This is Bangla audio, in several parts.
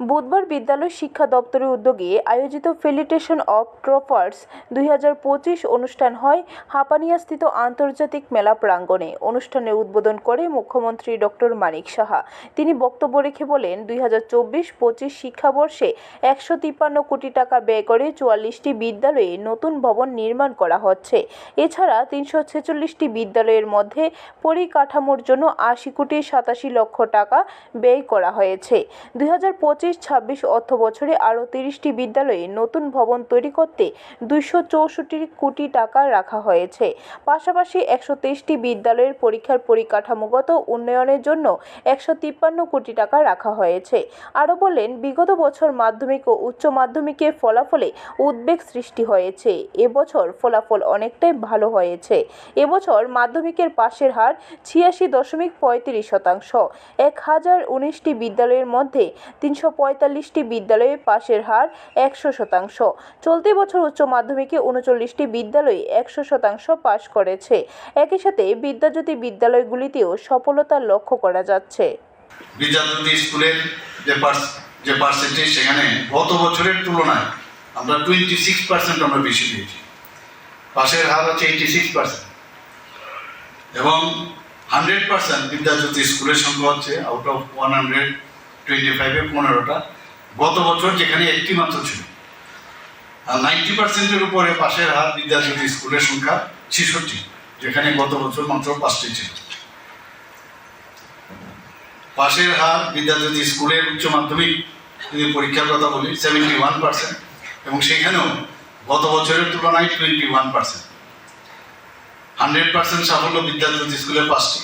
বুধবার বিদ্যালয় শিক্ষা দপ্তরের উদ্যোগে আয়োজিত ফেলিটেশন অফ ট্রপার্স দুই অনুষ্ঠান হয় হাপানিয়াস্থিত আন্তর্জাতিক মেলা প্রাঙ্গণে। অনুষ্ঠানের উদ্বোধন করে মুখ্যমন্ত্রী ডক্টর মানিক সাহা। তিনি বক্তব্য রেখে বলেন, দুই হাজার চব্বিশ পঁচিশ শিক্ষাবর্ষে একশো তিপ্পান্ন কোটি টাকা ব্যয় করে চুয়াল্লিশটি বিদ্যালয়ে নতুন ভবন নির্মাণ করা হচ্ছে। এছাড়া তিনশো ছেচল্লিশটি বিদ্যালয়ের মধ্যে পরিকাঠামোর জন্য আশি কোটি সাতাশি লক্ষ টাকা ব্যয় করা হয়েছে। দু হাজার পঁচিশ পঁচিশ, ছাব্বিশ অর্থ বছরে আরও তিরিশটি বিদ্যালয়ে নতুন ভবন তৈরি করতে দুইশো চৌষট্টি কোটি টাকা রাখা হয়েছে। পাশাপাশি একশো তেইশটি বিদ্যালয়ের পরীক্ষার পরিকাঠামোগত উন্নয়নের জন্য একশো তিপ্পান্ন কোটি টাকা রাখা হয়েছে। আরও বললেন বিগত বছর মাধ্যমিক ও উচ্চ মাধ্যমিকের ফলাফলে উদ্বেগ সৃষ্টি হয়েছে। এবছর ফলাফল অনেকটাই ভালো হয়েছে। এবছর মাধ্যমিকের পাশের হার ছিয়াশি দশমিক পঁয়ত্রিশ শতাংশ। এক হাজার উনিশটি বিদ্যালয়ের মধ্যে তিনশো পঁয়তাল্লিশটি বিদ্যালয়ে পাশের হার একশো শতাংশ। চলতি বছর উচ্চ মাধ্যমিকে উনচল্লিশটি বিদ্যালয়ে একশো শতাংশ পাশ করেছে। একই সাথে বিদ্যাজ্যোতি বিদ্যালয়গুলিতেও সফলতা লক্ষ্য করা যাচ্ছে। বিদ্যাপতি স্কুলের যে যে পার্সেন্টেজ সেখানে গত বছরের তুলনায় আমরা টোয়েন্টি সিক্স পার্সেন্ট আমরা বেশি পেয়েছি। পাশের হার হচ্ছে এইটি সিক্স পার্সেন্ট। এবং হান্ড্রেড পার্সেন্ট বিদ্যাজ্যোতি স্কুলের সংখ্যা হচ্ছে out of one hundred twenty ফাইভে পনেরোটা গত বছর যেখানে একটি মাত্র ছিল। আর নাইনটি পার্সেন্টের উপরে পাশের হার বিদ্যাজ্যোতি স্কুলের সংখ্যা ছেষট্টি, যেখানে গত বছর মাত্র পাঁচটি ছিল। পাশের হার বিদ্যাজ্যোতি স্কুলের উচ্চ মাধ্যমিক যদি পরীক্ষার কথা বলি সেভেন্টি ওয়ান পার্সেন্ট এবং সেখানেও গত বছরের তুলনায় twenty one percent hundred percent সাফল্য বিদ্যাজ্যোতি স্কুলের পাঁচটি।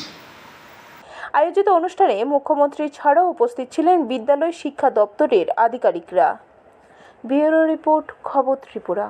আয়োজিত অনুষ্ঠানে মুখ্যমন্ত্রী ছাড়াও উপস্থিত ছিলেন বিদ্যালয় শিক্ষা দপ্তরের আধিকারিকরা। ব্যুরো রিপোর্ট খবর ত্রিপুরা।